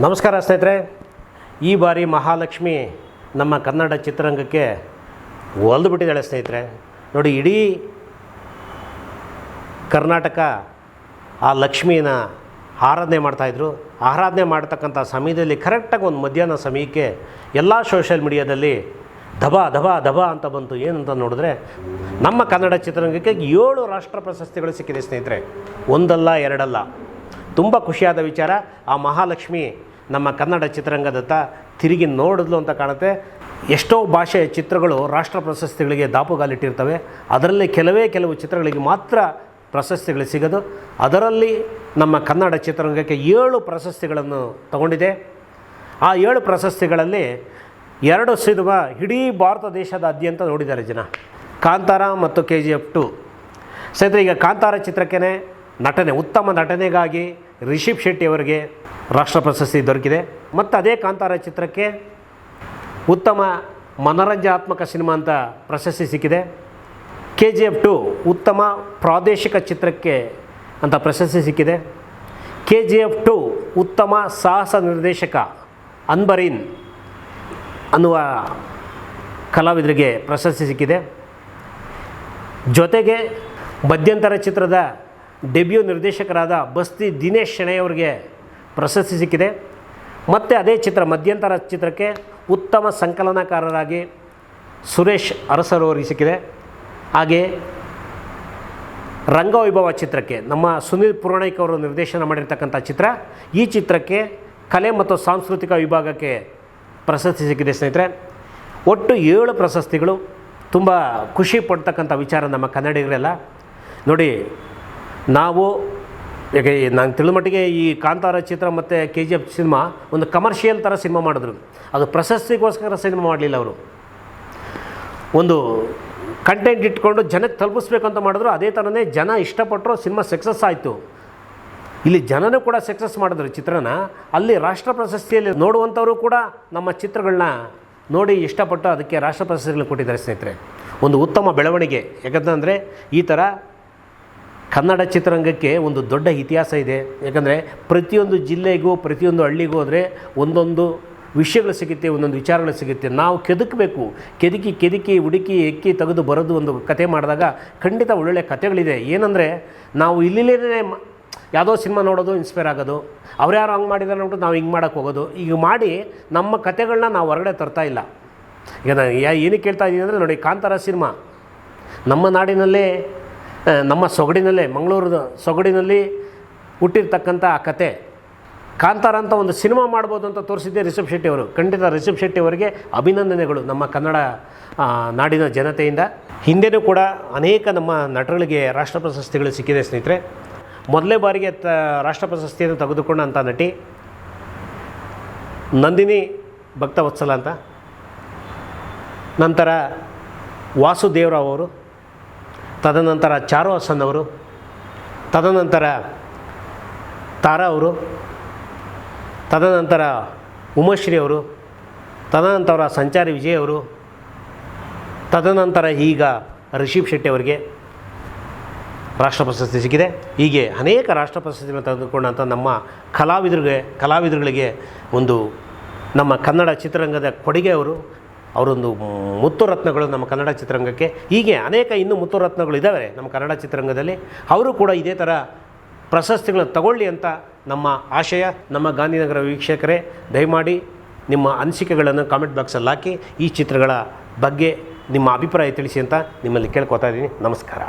ನಮಸ್ಕಾರ ಸ್ನೇಹಿತರೆ. ಈ ಬಾರಿ ಮಹಾಲಕ್ಷ್ಮಿ ನಮ್ಮ ಕನ್ನಡ ಚಿತ್ರರಂಗಕ್ಕೆ ಒಲ್ದು ಬಿಟ್ಟಿದ್ದಾಳೆ ಸ್ನೇಹಿತರೆ. ನೋಡಿ, ಇಡೀ ಕರ್ನಾಟಕ ಆ ಲಕ್ಷ್ಮಿನ ಆರಾಧನೆ ಮಾಡ್ತಾಯಿದ್ರು ಆರಾಧನೆ ಮಾಡ್ತಕ್ಕಂಥ ಸಮಯದಲ್ಲಿ ಕರೆಕ್ಟಾಗಿ ಒಂದು ಮಧ್ಯಾಹ್ನ ಸಮಯಕ್ಕೆ ಎಲ್ಲ ಸೋಷಿಯಲ್ ಮೀಡಿಯಾದಲ್ಲಿ ಧಬಾ ದಬ ಧಬಾ ಅಂತ ಬಂತು. ಏನಂತ ನೋಡಿದ್ರೆ, ನಮ್ಮ ಕನ್ನಡ ಚಿತ್ರರಂಗಕ್ಕೆ ಏಳು ರಾಷ್ಟ್ರ ಪ್ರಶಸ್ತಿಗಳು ಸಿಕ್ಕಿದೆ ಸ್ನೇಹಿತರೆ. ಒಂದಲ್ಲ, ಎರಡಲ್ಲ. ತುಂಬ ಖುಷಿಯಾದ ವಿಚಾರ. ಆ ಮಹಾಲಕ್ಷ್ಮಿ ನಮ್ಮ ಕನ್ನಡ ಚಿತ್ರರಂಗದತ್ತ ತಿರುಗಿ ನೋಡಿದ್ಲು ಅಂತ ಕಾಣುತ್ತೆ. ಎಷ್ಟೋ ಭಾಷೆಯ ಚಿತ್ರಗಳು ರಾಷ್ಟ್ರ ಪ್ರಶಸ್ತಿಗಳಿಗೆ ದಾಪುಗಾಲಿಟ್ಟಿರ್ತವೆ. ಅದರಲ್ಲಿ ಕೆಲವೇ ಕೆಲವು ಚಿತ್ರಗಳಿಗೆ ಮಾತ್ರ ಪ್ರಶಸ್ತಿಗಳು ಸಿಗೋದು, ಅದರಲ್ಲಿ ನಮ್ಮ ಕನ್ನಡ ಚಿತ್ರರಂಗಕ್ಕೆ ಏಳು ಪ್ರಶಸ್ತಿಗಳನ್ನು ತಗೊಂಡಿದೆ. ಆ ಏಳು ಪ್ರಶಸ್ತಿಗಳಲ್ಲಿ ಎರಡು ಸಿನಿಮಾ ಇಡೀ ಭಾರತ ದೇಶದಾದ್ಯಂತ ನೋಡಿದ್ದಾರೆ ಜನ. ಕಾಂತಾರ ಮತ್ತು ಕೆ ಜಿ ಎಫ್ ಟು. ಸ್ನೇಹಿತರೆ, ಈಗ ಕಾಂತಾರ ಚಿತ್ರಕ್ಕೇ ನಟನೆ, ಉತ್ತಮ ನಟನೆಗಾಗಿ ರಿಷಿಬ್ ಶೆಟ್ಟಿ ಅವರಿಗೆ ರಾಷ್ಟ್ರ ಪ್ರಶಸ್ತಿ ದೊರಕಿದೆ. ಮತ್ತು ಅದೇ ಕಾಂತಾರ ಚಿತ್ರಕ್ಕೆ ಉತ್ತಮ ಮನರಂಜನಾತ್ಮಕ ಸಿನಿಮಾ ಅಂತ ಪ್ರಶಸ್ತಿ ಸಿಕ್ಕಿದೆ. ಕೆ ಜಿ ಎಫ್ ಟು ಉತ್ತಮ ಪ್ರಾದೇಶಿಕ ಚಿತ್ರಕ್ಕೆ ಅಂತ ಪ್ರಶಸ್ತಿ ಸಿಕ್ಕಿದೆ. ಕೆ ಜಿ ಎಫ್ ಟು ಉತ್ತಮ ಸಾಹಸ ನಿರ್ದೇಶಕ ಅನ್ಬರೀನ್ ಅನ್ನುವ ಕಲಾವಿದರಿಗೆ ಪ್ರಶಸ್ತಿ ಸಿಕ್ಕಿದೆ. ಜೊತೆಗೆ ಮಧ್ಯಂತರ ಚಿತ್ರದ ಡೆಬ್ಯೂ ನಿರ್ದೇಶಕರಾದ ಬಸ್ತಿ ದಿನೇಶ್ ಶೆಣೆಯವರಿಗೆ ಪ್ರಶಸ್ತಿ ಸಿಕ್ಕಿದೆ. ಮತ್ತು ಅದೇ ಚಿತ್ರ, ಮಧ್ಯಂತರ ಚಿತ್ರಕ್ಕೆ ಉತ್ತಮ ಸಂಕಲನಕಾರರಾಗಿ ಸುರೇಶ್ ಅರಸರವರಿಗೆ ಸಿಕ್ಕಿದೆ. ಹಾಗೆ ರಂಗವೈಭವ ಚಿತ್ರಕ್ಕೆ ನಮ್ಮ ಸುನೀಲ್ ಪುರಾಣಿಕ್ ಅವರು ನಿರ್ದೇಶನ ಮಾಡಿರ್ತಕ್ಕಂಥ ಚಿತ್ರ, ಈ ಚಿತ್ರಕ್ಕೆ ಕಲೆ ಮತ್ತು ಸಾಂಸ್ಕೃತಿಕ ವಿಭಾಗಕ್ಕೆ ಪ್ರಶಸ್ತಿ ಸಿಕ್ಕಿದೆ ಸ್ನೇಹಿತರೆ. ಒಟ್ಟು ಏಳು ಪ್ರಶಸ್ತಿಗಳು. ತುಂಬ ಖುಷಿ ಪಡ್ತಕ್ಕಂಥ ವಿಚಾರ ನಮ್ಮ ಕನ್ನಡಿಗರೆಲ್ಲ. ನೋಡಿ ನಾವು ಯಾಕೆ ನಾನು ತಿಳಿದ ಮಟ್ಟಿಗೆ ಈ ಕಾಂತಾರ ಚಿತ್ರ ಮತ್ತು ಕೆ ಜಿ ಎಫ್ ಸಿನಿಮಾ ಒಂದು ಕಮರ್ಷಿಯಲ್ ಥರ ಸಿನಿಮಾ ಮಾಡಿದ್ರು. ಅದು ಪ್ರಶಸ್ತಿಗೋಸ್ಕರ ಸಿನಿಮಾ ಮಾಡಲಿಲ್ಲ ಅವರು. ಒಂದು ಕಂಟೆಂಟ್ ಇಟ್ಕೊಂಡು ಜನಕ್ಕೆ ತಲುಪಿಸ್ಬೇಕು ಅಂತ ಮಾಡಿದ್ರು, ಅದೇ ಥರನೇ ಜನ ಇಷ್ಟಪಟ್ಟರು ಸಿನಿಮಾ ಸಕ್ಸಸ್ ಆಯಿತು. ಇಲ್ಲಿ ಜನನೂ ಕೂಡ ಸಕ್ಸಸ್ ಮಾಡಿದ್ರು ಚಿತ್ರನ. ಅಲ್ಲಿ ರಾಷ್ಟ್ರ ಪ್ರಶಸ್ತಿಯಲ್ಲಿ ನೋಡುವಂಥವರು ಕೂಡ ನಮ್ಮ ಚಿತ್ರಗಳನ್ನ ನೋಡಿ ಇಷ್ಟಪಟ್ಟು ಅದಕ್ಕೆ ರಾಷ್ಟ್ರ ಪ್ರಶಸ್ತಿಗಳನ್ನ ಕೊಟ್ಟಿದ್ದಾರೆ ಸ್ನೇಹಿತರೆ. ಒಂದು ಉತ್ತಮ ಬೆಳವಣಿಗೆ. ಯಾಕಂತಂದರೆ ಈ ಥರ ಕನ್ನಡ ಚಿತ್ರರಂಗಕ್ಕೆ ಒಂದು ದೊಡ್ಡ ಇತಿಹಾಸ ಇದೆ. ಯಾಕಂದರೆ ಪ್ರತಿಯೊಂದು ಜಿಲ್ಲೆಗೂ, ಪ್ರತಿಯೊಂದು ಹಳ್ಳಿಗೂ ಹೋದರೆ ಒಂದೊಂದು ವಿಷಯಗಳು ಸಿಗುತ್ತೆ, ಒಂದೊಂದು ವಿಚಾರಗಳು ಸಿಗುತ್ತೆ. ನಾವು ಕೆದಕಬೇಕು. ಕೆದಕಿ ಕೆದಕಿ, ಹುಡುಕಿ, ಎಕ್ಕಿ ತೆಗೆದು ಬರೋದು ಒಂದು ಕತೆ ಮಾಡಿದಾಗ ಖಂಡಿತ ಒಳ್ಳೊಳ್ಳೆ ಕತೆಗಳಿದೆ. ಏನಂದರೆ ನಾವು ಇಲ್ಲಿಲೇ ಯಾವುದೋ ಸಿನಿಮಾ ನೋಡೋದು ಇನ್ಸ್ಪೈರ್ ಆಗೋದು. ಅವ್ರ್ಯಾರು ಹಂಗೆ ಮಾಡಿದಾರೆ ಅಂದ್ಬಿಟ್ಟು ನಾವು ಹಿಂಗೆ ಮಾಡೋಕ್ಕೆ ಹೋಗೋದು. ಈಗ ಮಾಡಿ ನಮ್ಮ ಕತೆಗಳನ್ನ ನಾವು ಹೊರಗಡೆ ತರ್ತಾ ಇಲ್ಲ. ಈಗ ನಾನು ಏನಕ್ಕೆ ಕೇಳ್ತಾ ಇದ್ದೀನಿ ಅಂದರೆ ನೋಡಿ, ಕಾಂತಾರ ಸಿನಿಮಾ. ನಮ್ಮ ನಾಡಿನಲ್ಲೇ ನಮ್ಮ ಸೊಗಡಿನಲ್ಲೇ ಮಂಗಳೂರು ಸೊಗಡಿನಲ್ಲಿ ಹುಟ್ಟಿರ್ತಕ್ಕಂಥ ಆ ಕತೆ. ಕಾಂತಾರ ಅಂತ ಒಂದು ಸಿನಿಮಾ ಮಾಡ್ಬೋದು ಅಂತ ತೋರಿಸಿದ್ದೆ ರಿಷಬ್ ಶೆಟ್ಟಿ ಅವರು. ಖಂಡಿತ ರಿಷಬ್ ಶೆಟ್ಟಿ ಅವರಿಗೆ ಅಭಿನಂದನೆಗಳು ನಮ್ಮ ಕನ್ನಡ ನಾಡಿನ ಜನತೆಯಿಂದ. ಹಿಂದೆಯೂ ಕೂಡ ಅನೇಕ ನಮ್ಮ ನಟರುಗಳಿಗೆ ರಾಷ್ಟ್ರ ಪ್ರಶಸ್ತಿಗಳು ಸಿಕ್ಕಿದೆ ಸ್ನೇಹಿತರೆ. ಮೊದಲೇ ಬಾರಿಗೆ ತ, ರಾಷ್ಟ್ರ ಪ್ರಶಸ್ತಿಯನ್ನು ತೆಗೆದುಕೊಂಡಂಥ ನಟಿ. ನಂದಿನಿ ಭಕ್ತವತ್ಸಲ ಅಂತ. ನಂತರ ವಾಸುದೇವರಾವ್ ಅವರು. ತದನಂತರ ಚಾರು ಹಸನ್ ಅವರು, ತದನಂತರ ತಾರಾ ಅವರು, ತದನಂತರ ಉಮಶ್ರೀ ಅವರು, ತದನಂತರ ಸಂಚಾರಿ ವಿಜಯ್ ಅವರು, ತದನಂತರ ಈಗ ರಿಷಿಬ್ ಶೆಟ್ಟಿ ಅವರಿಗೆ ರಾಷ್ಟ್ರ ಪ್ರಶಸ್ತಿ ಸಿಕ್ಕಿದೆ. ಹೀಗೆ ಅನೇಕ ರಾಷ್ಟ್ರ ಪ್ರಶಸ್ತಿಗಳನ್ನು ತೆಗೆದುಕೊಂಡಂಥ ನಮ್ಮ ಕಲಾವಿದರಿಗೆ, ಕಲಾವಿದರುಗಳಿಗೆ ಒಂದು ನಮ್ಮ ಕನ್ನಡ ಚಿತ್ರರಂಗದ ಕೊಡುಗೆ ಅವರು ಅವರೊಂದು ಮುತ್ತು ರತ್ನಗಳು ನಮ್ಮ ಕನ್ನಡ ಚಿತ್ರರಂಗಕ್ಕೆ. ಹೀಗೆ ಅನೇಕ ಇನ್ನೂ ಮುತ್ತು ರತ್ನಗಳು ಇದ್ದಾವೆ ನಮ್ಮ ಕನ್ನಡ ಚಿತ್ರರಂಗದಲ್ಲಿ. ಅವರು ಕೂಡ ಇದೇ ಥರ ಪ್ರಶಸ್ತಿಗಳನ್ನು ತಗೊಳ್ಳಿ ಅಂತ ನಮ್ಮ ಆಶಯ. ನಮ್ಮ ಗಾಂಧಿನಗರ ವೀಕ್ಷಕರೇ, ದಯಮಾಡಿ ನಿಮ್ಮ ಅನಿಸಿಕೆಗಳನ್ನು ಕಾಮೆಂಟ್ ಬಾಕ್ಸಲ್ಲಿ ಹಾಕಿ ಈ ಚಿತ್ರಗಳ ಬಗ್ಗೆ ನಿಮ್ಮ ಅಭಿಪ್ರಾಯ ತಿಳಿಸಿ ಅಂತ ನಿಮ್ಮಲ್ಲಿ ಕೇಳ್ಕೊತಾ ಇದ್ದೀನಿ. ನಮಸ್ಕಾರ.